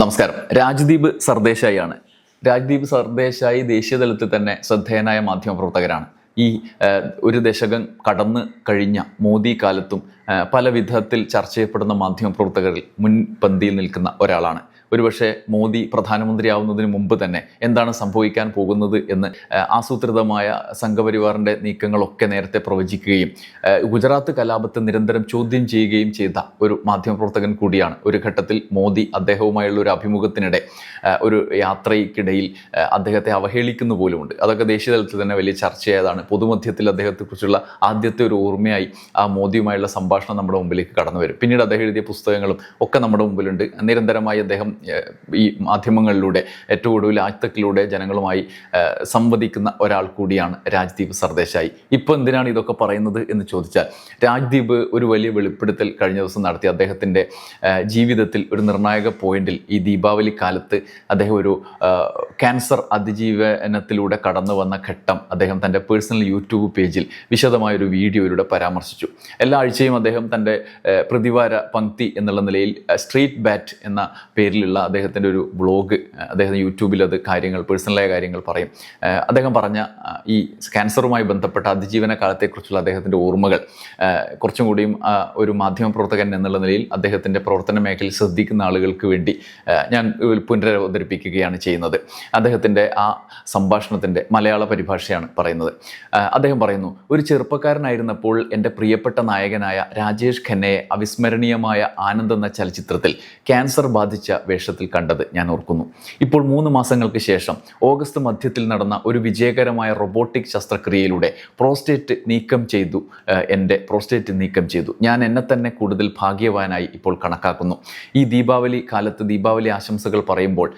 നമസ്കാരം. രാജ്ദീപ് സർദേശായിയാണ്. രാജ്ദീപ് സർദേശായി ദേശീയ തലത്തിൽ തന്നെ ശ്രദ്ധേയനായ മാധ്യമപ്രവർത്തകരാണ്. ഈ ഒരു ദശകം കടന്ന് കഴിഞ്ഞ മോദി കാലത്തും പല വിധത്തിൽ ചർച്ച ചെയ്യപ്പെടുന്ന മാധ്യമപ്രവർത്തകരിൽ മുൻപന്തിയിൽ നിൽക്കുന്ന ഒരാളാണ്. ഒരുപക്ഷെ മോദി പ്രധാനമന്ത്രിയാവുന്നതിന് മുമ്പ് തന്നെ എന്താണ് സംഭവിക്കാൻ പോകുന്നത് എന്ന് ആസൂത്രിതമായ സംഘപരിവാറിന്റെ നീക്കങ്ങളൊക്കെ നേരത്തെ പ്രവചിക്കുകയും ഗുജറാത്ത് കലാപത്തെ നിരന്തരം ചോദ്യം ചെയ്യുകയും ചെയ്ത ഒരു മാധ്യമപ്രവർത്തകൻ കൂടിയാണ്. ഒരു ഘട്ടത്തിൽ മോദി അദ്ദേഹവുമായുള്ള ഒരു അഭിമുഖത്തിനിടെ ഒരു യാത്രയ്ക്കിടയിൽ അദ്ദേഹത്തെ അവഹേളിക്കുന്നു പോലുമുണ്ട്. അതൊക്കെ ദേശീയ തലത്തിൽ തന്നെ വലിയ ചർച്ചയായതാണ്. പൊതുമധ്യത്തിൽ അദ്ദേഹത്തെക്കുറിച്ചുള്ള ആദ്യത്തെ ഒരു ഓർമ്മയായി ആ മോദിയുമായുള്ള സംഭാഷണം നമ്മുടെ മുമ്പിലേക്ക് കടന്നു വരും പിന്നീട് അദ്ദേഹം എഴുതിയ പുസ്തകങ്ങളും ഒക്കെ നമ്മുടെ മുമ്പിലുണ്ട്. നിരന്തരമായി അദ്ദേഹം ഈ മാധ്യമങ്ങളിലൂടെ ഏറ്റവും ഒടുവിൽ ആഴ്ത്തക്കിലൂടെ ജനങ്ങളുമായി സംവദിക്കുന്ന ഒരാൾ കൂടിയാണ് രാജ്ദീപ് സർദേശായി. ഇപ്പോൾ എന്തിനാണ് ഇതൊക്കെ പറയുന്നത് എന്ന് ചോദിച്ചാൽ രാജ്ദീപ് ഒരു വലിയ വെളിപ്പെടുത്തൽ കഴിഞ്ഞ ദിവസം നടത്തി അദ്ദേഹത്തിന്റെ ജീവിതത്തിൽ ഒരു നിർണായക പോയിന്റിൽ ഈ ദീപാവലി കാലത്ത് അദ്ദേഹം ഒരു ക്യാൻസർ അതിജീവനത്തിലൂടെ കടന്നു വന്ന ഘട്ടം അദ്ദേഹം തന്റെ പേഴ്സണൽ യൂട്യൂബ് പേജിൽ വിശദമായ ഒരു വീഡിയോയിലൂടെ പരാമർശിച്ചു. എല്ലാ ആഴ്ചയും അദ്ദേഹം തന്റെ പ്രതിവാര പങ്ക്തി എന്നുള്ള നിലയിൽ സ്ട്രീറ്റ് ബാറ്റ് എന്ന പേരിലുള്ള അദ്ദേഹത്തിന്റെ ഒരു ബ്ലോഗ് അദ്ദേഹം യൂട്യൂബിൽ അത് കാര്യങ്ങൾ പേഴ്സണലായ കാര്യങ്ങൾ പറയും. അദ്ദേഹം പറഞ്ഞ ഈ ക്യാൻസറുമായി ബന്ധപ്പെട്ട അതിജീവന കാലത്തെക്കുറിച്ചുള്ള അദ്ദേഹത്തിന്റെ ഓർമ്മകൾ കുറച്ചും കൂടിയും ഒരു മാധ്യമപ്രവർത്തകൻ എന്നുള്ള നിലയിൽ അദ്ദേഹത്തിന്റെ പ്രവർത്തന മേഖലയിൽ ശ്രദ്ധിക്കുന്ന ആളുകൾക്ക് വേണ്ടി ഞാൻ പുനരവതരിപ്പിക്കുകയാണ് ചെയ്യുന്നത്. അദ്ദേഹത്തിന്റെ ആ സംഭാഷണത്തിന്റെ മലയാള പരിഭാഷയാണ് പറയുന്നത്. അദ്ദേഹം പറയുന്നു ഒരു ചെറുപ്പക്കാരനായിരുന്നപ്പോൾ എന്റെ പ്രിയപ്പെട്ട നായകനായ രാജേഷ് ഖന്നയെ അവിസ്മരണീയമായ ആനന്ദ് എന്ന ചലച്ചിത്രത്തിൽ ക്യാൻസർ ബാധിച്ച വേഷത്തിൽ കണ്ടത് ഞാൻ ഓർക്കുന്നു. ഇപ്പോൾ മൂന്ന് മാസങ്ങൾക്ക് ശേഷം ഓഗസ്റ്റ് മധ്യത്തിൽ നടന്ന ഒരു വിജയകരമായ റൊബോട്ടിക് ശസ്ത്രക്രിയയിലൂടെ പ്രോസ്റ്റേറ്റ് നീക്കം ചെയ്തു എന്റെ പ്രോസ്റ്റേറ്റ് നീക്കം ചെയ്തു. ഞാൻ എന്നെ തന്നെ കൂടുതൽ ഭാഗ്യവാനായി ഇപ്പോൾ കണക്കാക്കുന്നു. ഈ ദീപാവലി കാലത്ത് ദീപാവലി ആശംസകൾ പറയുമ്പോൾ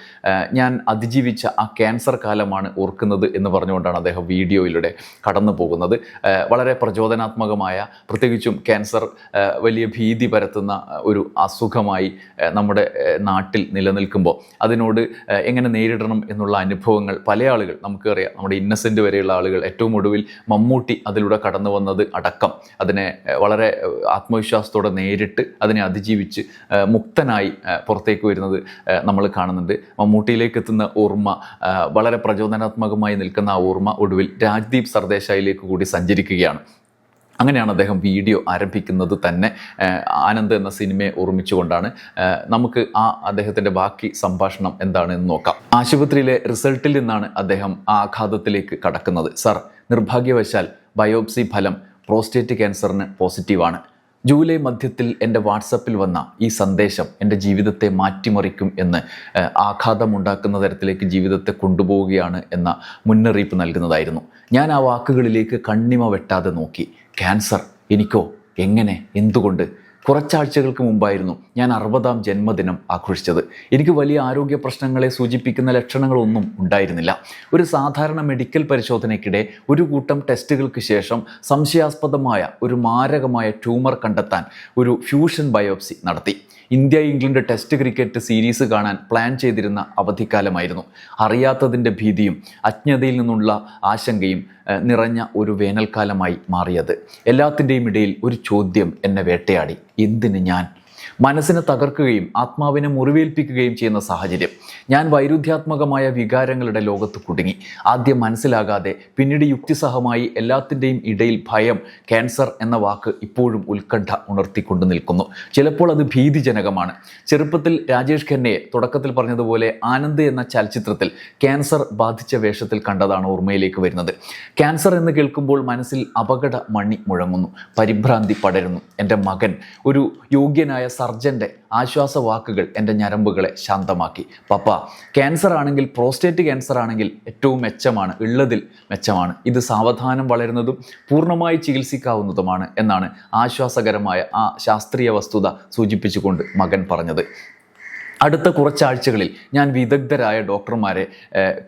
ഞാൻ അതിജീവിച്ച ആ ക്യാൻസർ കാലമാണ് ഓർക്കുന്നത് എന്ന് പറഞ്ഞുകൊണ്ടാണ് അദ്ദേഹം വീഡിയോയിലൂടെ കടന്നു പോകുന്നത്. വളരെ പ്രചോദനാത്മകമായ പ്രത്യേകിച്ചും ക്യാൻസർ വലിയ ഭീതി പരത്തുന്ന ഒരു അസുഖമായി നമ്മുടെ നാട്ടിൽ നിലനിൽക്കുമ്പോൾ അതിനോട് എങ്ങനെ നേരിടണം എന്നുള്ള അനുഭവങ്ങൾ പല ആളുകൾ നമുക്കറിയാം നമ്മുടെ ഇന്നസെന്റ് വരെയുള്ള ആളുകൾ ഏറ്റവും ഒടുവിൽ മമ്മൂട്ടി അതിലൂടെ കടന്നു വന്നത് അടക്കം. അതിനെ വളരെ ആത്മവിശ്വാസത്തോടെ നേരിട്ട് അതിനെ അതിജീവിച്ച് മുക്തനായി പുറത്തേക്ക് വരുന്നത് നമ്മൾ കാണുന്നുണ്ട്. മമ്മൂട്ടിയിലേക്ക് എത്തുന്ന ഓർമ്മ വളരെ പ്രചോദനാത്മകമായി നിൽക്കുന്ന ആ ഓർമ്മ ഒടുവിൽ രാജ്ദീപ് സർദേശായിലേക്ക് കൂടി സഞ്ചരിക്കുകയാണ്. അങ്ങനെയാണ് അദ്ദേഹം വീഡിയോ ആരംഭിക്കുന്നത് തന്നെ. ആനന്ദ് എന്ന സിനിമയെ ഓർമ്മിച്ചുകൊണ്ടാണ്. നമുക്ക് ആ അദ്ദേഹത്തിന്റെ ബാക്കി സംഭാഷണം എന്താണെന്ന് നോക്കാം. ആശുപത്രിയിലെ റിസൾട്ടിൽ നിന്നാണ് അദ്ദേഹം ആഘാതത്തിലേക്ക് കടക്കുന്നത്. സർ നിർഭാഗ്യവശാൽ ബയോപ്സി ഫലം പ്രോസ്റ്റേറ്റ് ക്യാൻസറിന് പോസിറ്റീവാണ്. ജൂലൈ മധ്യത്തിൽ എന്റെ വാട്സപ്പിൽ വന്ന ഈ സന്ദേശം എന്റെ ജീവിതത്തെ മാറ്റിമറിക്കും എന്ന് ആഘാതമുണ്ടാക്കുന്ന തരത്തിലേക്ക് ജീവിതത്തെ കൊണ്ടുപോവുകയാണ് എന്ന മുന്നറിയിപ്പ് നൽകുന്നതായിരുന്നു. ഞാൻ ആ വാക്കുകളിലേക്ക് കണ്ണിമ വെട്ടാതെ നോക്കി. ക്യാൻസർ എനിക്കോ? എങ്ങനെ? എന്തുകൊണ്ട്? കുറച്ചാഴ്ചകൾക്ക് മുമ്പായിരുന്നു ഞാൻ അറുപതാം ജന്മദിനം ആഘോഷിച്ചത്. എനിക്ക് വലിയ ആരോഗ്യ പ്രശ്നങ്ങളെ സൂചിപ്പിക്കുന്ന ലക്ഷണങ്ങളൊന്നും ഉണ്ടായിരുന്നില്ല. ഒരു സാധാരണ മെഡിക്കൽ പരിശോധനയ്ക്കിടെ ഒരു കൂട്ടം ടെസ്റ്റുകൾക്ക് ശേഷം സംശയാസ്പദമായ ഒരു മാരകമായ ട്യൂമർ കണ്ടെത്താൻ ഒരു ഫ്യൂഷൻ ബയോപ്സി നടത്തി. India England test cricket series കാണാൻ പ്ലാൻ ചെയ്തിരുന്ന അവധിക്കാലമായിരുന്നു. അറിയാത്തതിന്റെ ഭീതിയും അജ്ഞതയിൽ നിന്നുള്ള ആശങ്കയും നിറഞ്ഞ ഒരു വേനൽക്കാലമായി മാറിയത്. എല്ലാത്തിന്റെയും ഇടയിൽ ഒരു ചോദ്യം എന്നെ വേട്ടയാടി. എന്തിന് ഞാൻ മനസ്സിനെ തകർക്കുകയും ആത്മാവിനെ മുറിവേൽപ്പിക്കുകയും ചെയ്യുന്ന സാഹചര്യം. ഞാൻ വൈരുദ്ധ്യാത്മകമായ വികാരങ്ങളുടെ ലോകത്ത് കുടുങ്ങി. ആദ്യം മനസ്സിലാകാതെ പിന്നീട് യുക്തിസഹമായി എല്ലാത്തിന്റെയും ഇടയിൽ ഭയം ക്യാൻസർ എന്ന വാക്ക് ഇപ്പോഴും ഉത്കണ്ഠ ഉണർത്തിക്കൊണ്ട് നിൽക്കുന്നു. ചിലപ്പോൾ അത് ഭീതിജനകമാണ്. ചെറുപ്പത്തിൽ രാജേഷ് ഖന്നയെ തുടക്കത്തിൽ പറഞ്ഞതുപോലെ ആനന്ദ് എന്ന ചലച്ചിത്രത്തിൽ ക്യാൻസർ ബാധിച്ച വേഷത്തിൽ കണ്ടതാണ് ഓർമ്മയിലേക്ക് വരുന്നത്. ക്യാൻസർ എന്ന് കേൾക്കുമ്പോൾ മനസ്സിൽ അപകട മണി മുഴങ്ങുന്നു. പരിഭ്രാന്തി പടരുന്നു. എന്റെ മകൻ ഒരു യോഗ്യനായ സർജന്റെ ആശ്വാസ വാക്കുകൾ എന്റെ ഞരമ്പുകളെ ശാന്തമാക്കി. പപ്പ ക്യാൻസർ ആണെങ്കിൽ പ്രോസ്റ്റേറ്റ് ക്യാൻസർ ആണെങ്കിൽ ഏറ്റവും മെച്ചമാണ് ഉള്ളതിൽ മെച്ചമാണ്. ഇത് സാവധാനം വളരുന്നതും പൂർണമായി ചികിത്സിക്കാവുന്നതുമാണ് എന്നാണ് ആശ്വാസകരമായ ആ ശാസ്ത്രീയ വസ്തുത സൂചിപ്പിച്ചുകൊണ്ട് മകൻ പറഞ്ഞത്. അടുത്ത കുറച്ചാഴ്ചകളിൽ ഞാൻ വിദഗ്ധരായ ഡോക്ടർമാരെ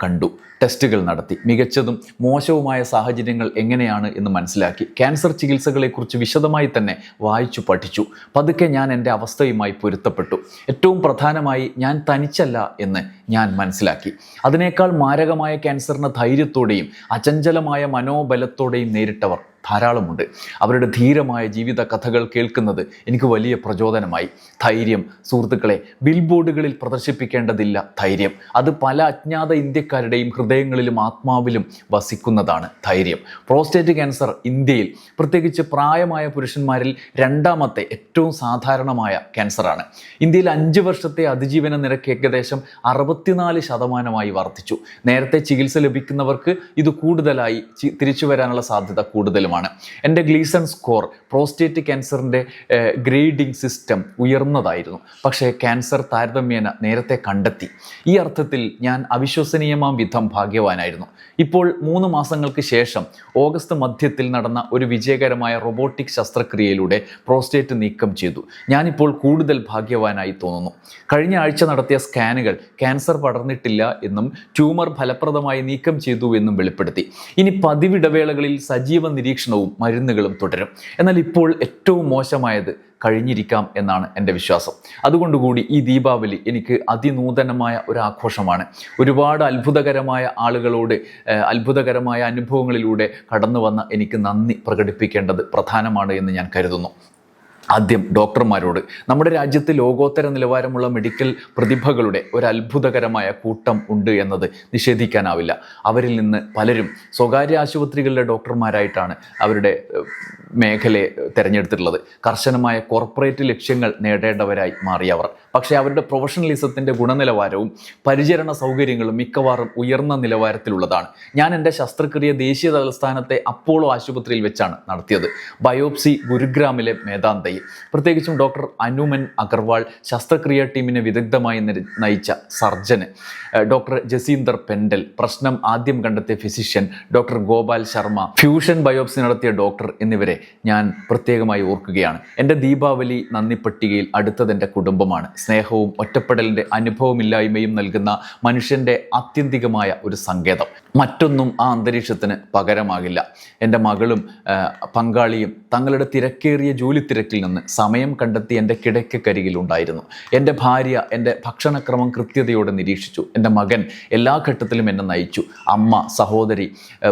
കണ്ടു. ടെസ്റ്റുകൾ നടത്തി. മികച്ചതും മോശവുമായ സാഹചര്യങ്ങൾ എങ്ങനെയാണ് എന്ന് മനസ്സിലാക്കി. ക്യാൻസർ ചികിത്സകളെക്കുറിച്ച് വിശദമായി തന്നെ വായിച്ചു പഠിച്ചു. പതുക്കെ ഞാൻ എന്റെ അവസ്ഥയുമായി പൊരുത്തപ്പെട്ടു. ഏറ്റവും പ്രധാനമായി ഞാൻ തനിച്ചല്ല എന്ന് ഞാൻ മനസ്സിലാക്കി. അതിനേക്കാൾ മാരകമായ ക്യാൻസറിന് ധൈര്യത്തോടെയും അചഞ്ചലമായ മനോബലത്തോടെയും നേരിട്ടവർ ധാരാളമുണ്ട്. അവരുടെ ധീരമായ ജീവിത കഥകൾ കേൾക്കുന്നത് എനിക്ക് വലിയ പ്രചോദനമായി. ധൈര്യം സുഹൃത്തുക്കളെ ബിൽബോർഡുകളിൽ പ്രദർശിപ്പിക്കേണ്ടതില്ല ധൈര്യം. അത് പല അജ്ഞാത ഇന്ത്യക്കാരുടെയും ഹൃദയങ്ങളിലും ആത്മാവിലും വസിക്കുന്നതാണ് ധൈര്യം. പ്രോസ്റ്റേറ്റ് ക്യാൻസർ ഇന്ത്യയിൽ പ്രത്യേകിച്ച് പ്രായമായ പുരുഷന്മാരിൽ രണ്ടാമത്തെ ഏറ്റവും സാധാരണമായ ക്യാൻസറാണ്. ഇന്ത്യയിൽ അഞ്ച് വർഷത്തെ അതിജീവന നിരക്ക് ഏകദേശം അറുപത്തിനാല് ശതമാനമായി വർദ്ധിച്ചു. നേരത്തെ ചികിത്സ ലഭിക്കുന്നവർക്ക് ഇത് കൂടുതലായി തിരിച്ചു വരാനുള്ള സാധ്യത കൂടുതലുമാണ്. എന്റെ ഗ്ലീസൺ സ്കോർ പ്രോസ്റ്റേറ്റ് ക്യാൻസറിന്റെ ഗ്രേഡിംഗ് സിസ്റ്റം ഉയർന്നതായിരുന്നു. പക്ഷേ ക്യാൻസർ താരതമ്യേന നേരത്തെ കണ്ടെത്തി. ഈ അർത്ഥത്തിൽ ഞാൻ അവിശ്വസനീയമാം വിധം ഭാഗ്യവാനായിരുന്നു. ഇപ്പോൾ മൂന്ന് മാസങ്ങൾക്ക് ശേഷം ഓഗസ്റ്റ് മധ്യത്തിൽ നടന്ന ഒരു വിജയകരമായ റോബോട്ടിക് ശസ്ത്രക്രിയയിലൂടെ പ്രോസ്റ്റേറ്റ് നീക്കം ചെയ്തു. ഞാനിപ്പോൾ കൂടുതൽ ഭാഗ്യവാനായി തോന്നുന്നു. കഴിഞ്ഞ ആഴ്ച നടത്തിയ സ്കാനുകൾ ക്യാൻസർ പടർന്നിട്ടില്ല എന്നും ട്യൂമർ ഫലപ്രദമായി നീക്കം ചെയ്തു എന്നും വെളിപ്പെടുത്തി. ഇനി പതിവിടവേളകളിൽ സജീവ നിരീക്ഷണവും മരുന്നുകളും തുടരും. എന്നാൽ ഇപ്പോൾ ഏറ്റവും മോശമായത് കഴിഞ്ഞിരിക്കാം എന്നാണ് എന്റെ വിശ്വാസം. അതുകൊണ്ടുകൂടി ഈ ദീപാവലി എനിക്ക് അതിനൂതനമായ ഒരു ആഘോഷമാണ്. ഒരുപാട് അത്ഭുതകരമായ ആളുകളോട് അത്ഭുതകരമായ അനുഭവങ്ങളിലൂടെ കടന്നു വന്ന എനിക്ക് നന്ദി പ്രകടിപ്പിക്കേണ്ടത് പ്രധാനമാണ് എന്ന് ഞാൻ കരുതുന്നു. ആദ്യം ഡോക്ടർമാരോട്. നമ്മുടെ രാജ്യത്ത് ലോകോത്തര നിലവാരമുള്ള മെഡിക്കൽ പ്രതിഭകളുടെ ഒരു അത്ഭുതകരമായ കൂട്ടം ഉണ്ട് എന്നത് നിഷേധിക്കാനാവില്ല. അവരിൽ നിന്ന് പലരും സ്വകാര്യ ആശുപത്രികളിലെ ഡോക്ടർമാരായിട്ടാണ് അവരുടെ മേഖലയെ തിരഞ്ഞെടുത്തിട്ടുള്ളത്. കർശനമായ കോർപ്പറേറ്റ് ലക്ഷ്യങ്ങൾ നേടേണ്ടവരായി മാറിയവർ. പക്ഷേ അവരുടെ പ്രൊഫഷണലിസത്തിന്റെ ഗുണനിലവാരവും പരിചരണ സൗകര്യങ്ങളും മിക്കവാറും ഉയർന്ന നിലവാരത്തിലുള്ളതാണ്. ഞാൻ എന്റെ ശസ്ത്രക്രിയ ദേശീയ തലസ്ഥാനത്തെ അപ്പോളോ ആശുപത്രിയിൽ വെച്ചാണ് നടത്തിയത്. ബയോപ്സി ഗുരുഗ്രാമിലെ മേധാന്തയിൽ. പ്രത്യേകിച്ചും ഡോക്ടർ അനുമൻ അഗർവാൾ ശസ്ത്രക്രിയ ടീമിനെ വിദഗ്ധമായി നയിച്ച സർജന്. ഡോക്ടർ ജസീന്ദർ പെൻഡൽ പ്രശ്നം ആദ്യം കണ്ടെത്തിയ physician doctor Gopal Sharma fusion biopsy നടത്തിയ ഡോക്ടർ എന്നിവരെ ഞാൻ പ്രത്യേകമായി ഓർക്കുകയാണ്. എന്റെ ദീപാവലി നന്ദി പട്ടികയിൽ അടുത്തത് എന്റെ കുടുംബമാണ്. സ്നേഹവും ഒറ്റപ്പെടലിന്റെ അനുഭവമില്ലായ്മയും നൽകുന്ന മനുഷ്യന്റെ ആത്യന്തികമായ ഒരു സങ്കേതം. മറ്റൊന്നും ആ അന്തരീക്ഷത്തിന് പകരമാകില്ല. എന്റെ മകളും പങ്കാളിയും തങ്ങളുടെ തിരക്കേറിയ ജോലി തിരക്കിൽ നിന്ന് സമയം കണ്ടെത്തി എന്റെ കിടക്കക്കരികിൽ ഉണ്ടായിരുന്നു. എന്റെ ഭാര്യ എന്റെ ഭക്ഷണക്രമം കൃത്യതയോടെ നിരീക്ഷിച്ചു. എന്റെ മകൻ എല്ലാ ഘട്ടത്തിലും എന്നെ നയിച്ചു. അമ്മ സഹോദരി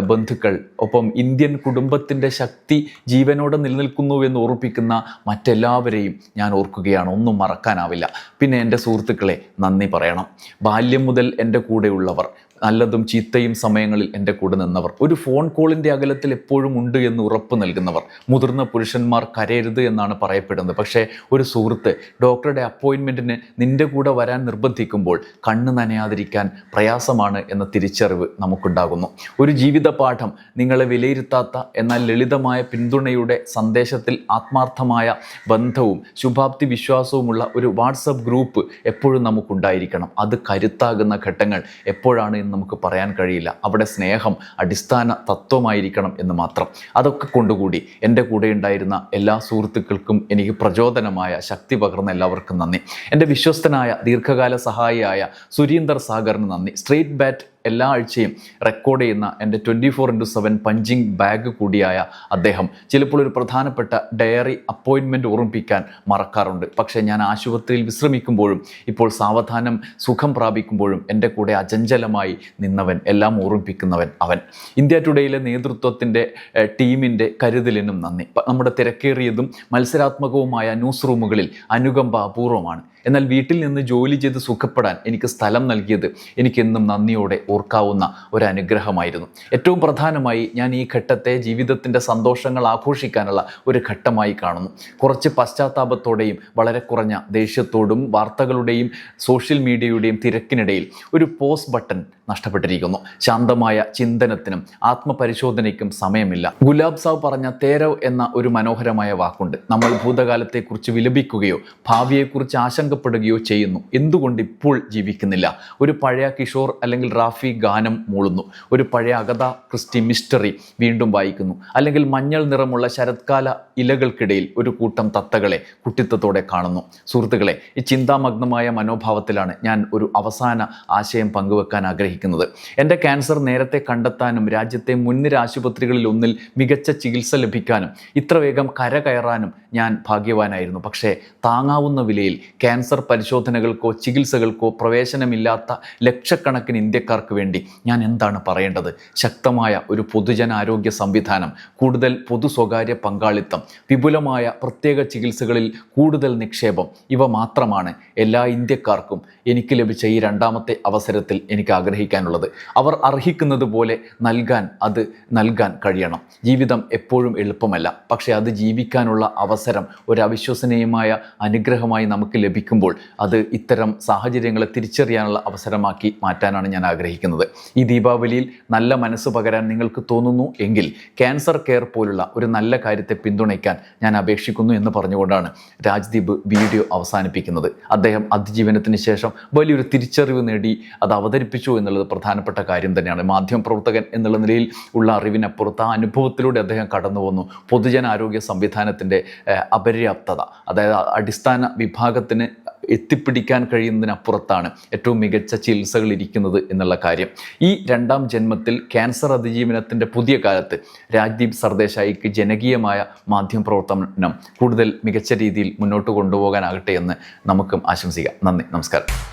ബന്ധുക്കൾ ഒപ്പം ഇന്ത്യൻ കുടുംബത്തിന്റെ ശക്തി ജീവനോടെ നിലനിൽക്കുന്നു എന്ന് ഓർപ്പിക്കുന്ന മറ്റെല്ലാവരെയും ഞാൻ ഓർക്കുകയാണ്. ഒന്നും മറക്കാനാവില്ല. പിന്നെ എന്റെ സുഹൃത്തുക്കളെ നന്ദി പറയണം. ബാല്യം മുതൽ എന്റെ കൂടെയുള്ളവർ നല്ലതും ചീത്തയും സമയങ്ങളിൽ എന്റെ കൂടെ നിന്നവർ. ഒരു ഫോൺ കോളിന്റെ അകലത്തിൽ എപ്പോഴും ഉണ്ട് എന്ന് ഉറപ്പ് നൽകുന്നവർ. മുതിർന്ന പുരുഷന്മാർ കരയരുത് എന്നാണ് പറയപ്പെടുന്നത്. പക്ഷേ ഒരു സുഹൃത്ത് ഡോക്ടറുടെ അപ്പോയിൻമെന്റിന് നിന്റെ കൂടെ വരാൻ നിർബന്ധിക്കുമ്പോൾ കണ്ണ് നനയാതിരിക്കാൻ പ്രയാസമാണ് എന്ന തിരിച്ചറിവ് നമുക്കുണ്ടാകുന്നു. ഒരു ജീവിത പാഠം നിങ്ങളെ വിലയിരുത്താത്ത എന്നാൽ ലളിതമായ പിന്തുണയുടെ സന്ദേശത്തിൽ ആത്മാർത്ഥമായ ബന്ധവും ശുഭാപ്തി വിശ്വാസവുമുള്ള ഒരു വാട്സപ്പ് ഗ്രൂപ്പ് എപ്പോഴും നമുക്കുണ്ടായിരിക്കണം. അത് കരുത്താകുന്ന ഘട്ടങ്ങൾ എപ്പോഴാണ് നമുക്ക് പറയാൻ കഴിയില്ല. അവിടെ സ്നേഹം അടിസ്ഥാന തത്വമായിരിക്കണം എന്ന് മാത്രം. അതൊക്കെ കൊണ്ടുകൂടി എന്റെ കൂടെ ഉണ്ടായിരുന്ന എല്ലാ സുഹൃത്തുക്കൾക്കും എനിക്ക് പ്രചോദനമായ ശക്തി പകർന്ന എല്ലാവർക്കും നന്ദി. എന്റെ വിശ്വസ്തനായ ദീർഘകാല സഹായിയായ സുരീന്ദർ സാഗറിന് നന്ദി. സ്ട്രീറ്റ് ബാറ്റ് എല്ലാ ആഴ്ചയും റെക്കോർഡ് ചെയ്യുന്ന എന്റെ twenty four into seven punching bag കൂടിയായ അദ്ദേഹം. ചിലപ്പോൾ ഒരു പ്രധാനപ്പെട്ട ഡയറി അപ്പോയിൻമെന്റ് ഓർമ്മിപ്പിക്കാൻ മറക്കാറുണ്ട്. പക്ഷേ ഞാൻ ആശുപത്രിയിൽ വിശ്രമിക്കുമ്പോഴും ഇപ്പോൾ സാവധാനം സുഖം പ്രാപിക്കുമ്പോഴും എന്റെ കൂടെ അചഞ്ചലമായി നിന്നവൻ എല്ലാം ഓർമ്മിപ്പിക്കുന്നവൻ അവൻ. ഇന്ത്യ ടുഡേയിലെ നേതൃത്വത്തിന്റെ ടീമിന്റെ കരുതലിനും നന്ദി. നമ്മുടെ തിരക്കേറിയതും മത്സരാത്മകവുമായ ന്യൂസ് റൂമുകളിൽ അനുകമ്പ അപൂർവമാണ്. എന്നാൽ വീട്ടിൽ നിന്ന് ജോലി ചെയ്ത് സുഖപ്പെടാൻ എനിക്ക് സ്ഥലം നൽകിയത് എനിക്കെന്നും നന്ദിയോടെ ഓർക്കാവുന്ന ഒരു അനുഗ്രഹമായിരുന്നു ഏറ്റവും പ്രധാനമായി ഞാൻ ഈ ഘട്ടത്തെ ജീവിതത്തിന്റെ സന്തോഷങ്ങൾ ആഘോഷിക്കാനുള്ള ഒരു ഘട്ടമായി കാണുന്നു. കുറച്ച് പശ്ചാത്താപത്തോടെയും വളരെ കുറഞ്ഞ ദേഷ്യത്തോടും വാർത്തകളുടെയും സോഷ്യൽ മീഡിയയുടെയും തിരക്കിനിടയിൽ ഒരു പോസ് ബട്ടൺ നഷ്ടപ്പെട്ടിരിക്കുന്നു. ശാന്തമായ ചിന്തനത്തിനും ആത്മപരിശോധനയ്ക്കും സമയമില്ല. ഗുലാബ് സാവ് പറഞ്ഞ തേരവ് എന്ന ഒരു മനോഹരമായ വാക്കുണ്ട്. നമ്മൾ ഭൂതകാലത്തെക്കുറിച്ച് വിലപിക്കുകയോ ഭാവിയെക്കുറിച്ച് ആശങ്കപ്പെടുകയോ ചെയ്യുന്നു. എന്തുകൊണ്ട് ഇപ്പോൾ ജീവിക്കുന്നില്ല? ഒരു പഴയ കിഷോർ അല്ലെങ്കിൽ റാഫി ഗാനം മൂളുന്നു. ഒരു പഴയ അഗത ക്രിസ്റ്റി മിസ്റ്ററി വീണ്ടും വായിക്കുന്നു. അല്ലെങ്കിൽ മഞ്ഞൾ നിറമുള്ള ശരത്കാല ഇലകൾക്കിടയിൽ ഒരു കൂട്ടം തത്തകളെ കുട്ടിത്തത്തോടെ കാണുന്നു. സുഹൃത്തുക്കളെ ഈ ചിന്താമഗ്നമായ മനോഭാവത്തിലാണ് ഞാൻ ഒരു അവസാന ആശയം പങ്കുവെക്കാൻ ആഗ്രഹിക്കുന്നത്. എന്റെ ക്യാൻസർ നേരത്തെ കണ്ടെത്താനും രാജ്യത്തെ മുൻനിര ആശുപത്രികളിൽ ഒന്നിൽ മികച്ച ചികിത്സ ലഭിക്കാനും ഇത്ര വേഗം കര കയറാനും ഞാൻ ഭാഗ്യവാനായിരുന്നു. പക്ഷേ താങ്ങാവുന്ന വിലയിൽ ക്യാൻസർ ക്യാൻസർ പരിശോധനകൾക്കോ ചികിത്സകൾക്കോ പ്രവേശനമില്ലാത്ത ലക്ഷക്കണക്കിന് ഇന്ത്യക്കാർക്ക് വേണ്ടി ഞാൻ എന്താണ് പറയേണ്ടത്? ശക്തമായ ഒരു പൊതുജനാരോഗ്യ സംവിധാനം കൂടുതൽ പൊതു സ്വകാര്യ പങ്കാളിത്തം വിപുലമായ പ്രത്യേക ചികിത്സകളിൽ കൂടുതൽ നിക്ഷേപം ഇവ മാത്രമാണ് എല്ലാ ഇന്ത്യക്കാർക്കും എനിക്ക് ലഭിച്ച ഈ രണ്ടാമത്തെ അവസരത്തിൽ എനിക്ക് ആഗ്രഹിക്കാനുള്ളത്. അവർ അർഹിക്കുന്നത് പോലെ നൽകാൻ അത് നൽകാൻ കഴിയണം. ജീവിതം എപ്പോഴും എളുപ്പമല്ല. പക്ഷേ അത് ജീവിക്കാനുള്ള അവസരം ഒരു അവിശ്വസനീയമായ അനുഗ്രഹമായി നമുക്ക് ലഭിക്കുമ്പോൾ അത് ഇത്തരം സാഹചര്യങ്ങളെ തിരിച്ചറിയാനുള്ള അവസരമാക്കി മാറ്റാനാണ് ഞാൻ ആഗ്രഹിക്കുന്നത്. ഈ ദീപാവലിയിൽ നല്ല മനസ്സ് പകരാൻ നിങ്ങൾക്ക് തോന്നുന്നു എങ്കിൽ ക്യാൻസർ കെയർ പോലുള്ള ഒരു നല്ല കാര്യത്തെ പിന്തുണയ്ക്കാൻ ഞാൻ അപേക്ഷിക്കുന്നു എന്ന് പറഞ്ഞുകൊണ്ടാണ് രാജ്ദീപ് വീഡിയോ അവസാനിപ്പിക്കുന്നത്. അദ്ദേഹം അതിജീവനത്തിന് ശേഷം വലിയൊരു തിരിച്ചറിവ് നേടി അത് അവതരിപ്പിച്ചു എന്നുള്ളത് പ്രധാനപ്പെട്ട കാര്യം തന്നെയാണ്. മാധ്യമപ്രവർത്തകൻ എന്നുള്ള നിലയിൽ ഉള്ള അറിവിനപ്പുറത്ത് ആ അനുഭവത്തിലൂടെ അദ്ദേഹം കടന്നു വന്നു. പൊതുജനാരോഗ്യ സംവിധാനത്തിന്റെ അപര്യാപ്തത അതായത് അടിസ്ഥാന വിഭാഗത്തിന് എത്തിപ്പിടിക്കാൻ കഴിയുന്നതിനപ്പുറത്താണ് ഏറ്റവും മികച്ച ചികിത്സകൾ ഇരിക്കുന്നത് എന്നുള്ള കാര്യം. ഈ രണ്ടാം ജന്മത്തിൽ ക്യാൻസർ അതിജീവനത്തിന്റെ പുതിയ കാലത്ത് രാജ്ദീപ് സർദേശായിക്ക് ജനകീയമായ മാധ്യമ മാധ്യമപ്രവർത്തനം കൂടുതൽ മികച്ച രീതിയിൽ മുന്നോട്ട് കൊണ്ടുപോകാനാകട്ടെ എന്ന് നമുക്കും ആശംസിക്കാം. നന്ദി നമസ്കാരം.